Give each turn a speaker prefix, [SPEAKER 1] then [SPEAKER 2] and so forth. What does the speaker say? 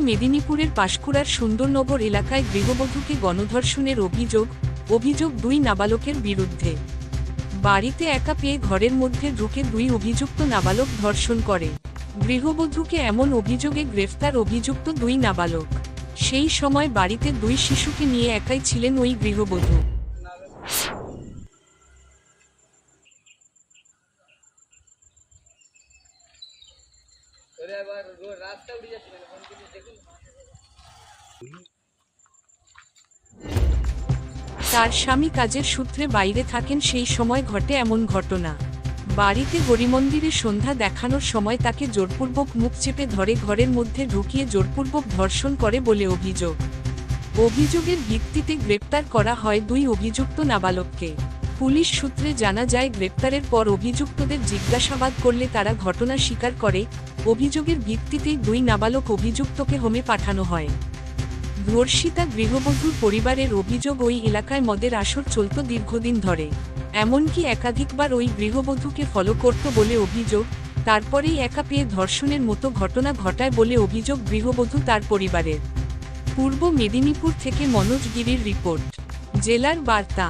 [SPEAKER 1] মেদিনীপুরের পাশকুড়ার সুন্দরনগর এলাকায় গৃহবধূকে গণধর্ষণের অভিযোগ অভিযোগ দুই নাবালকের বিরুদ্ধে। বাড়িতে একা পেয়ে ঘরের মধ্যে ঢুকে দুই অভিযুক্ত নাবালক ধর্ষণ করে। গৃহবধূকে এমন অভিযোগে গ্রেফতার অভিযুক্ত দুই নাবালক। সেই সময় বাড়িতে দুই শিশুকে নিয়ে একাই ছিলেন ওই গৃহবধূ। তার স্বামী কাজের সূত্রে বাইরে থাকেন সেই সময় ঘটে এমন ঘটনা। বাড়িতে হরিমন্দিরে সন্ধ্যা দেখানোর সময় তাকে জোরপূর্বক মুখ চেপে ধরে ঘরের মধ্যে ঢুকিয়ে জোরপূর্বক ধর্ষণ করে বলে অভিযোগ। অভিযোগের ভিত্তিতে গ্রেপ্তার করা হয় দুই অভিযুক্ত নাবালককে। পুলিশ সূত্রে জানা যায়, গ্রেপ্তারের পর অভিযুক্তদের জিজ্ঞাসাবাদ করলে তারা ঘটনা স্বীকার করে অভিযোগের ভিত্তিতেই দুই নাবালক অভিযুক্তকে হোমে পাঠানো হয়। ধর্ষিতা গৃহবধূর পরিবারের অভিযোগ ওই এলাকায় মদের আসর চলত দীর্ঘদিন ধরে। এমনকি একাধিকবার ওই গৃহবধূকে ফলো করত বলে অভিযোগ, তারপরেই একা পেয়ে ধর্ষণের মতো ঘটনা ঘটায় বলে অভিযোগ গৃহবধূ তার পরিবারের। পূর্ব মেদিনীপুর থেকে মনোজ গিরির রিপোর্ট, জেলার বার্তা।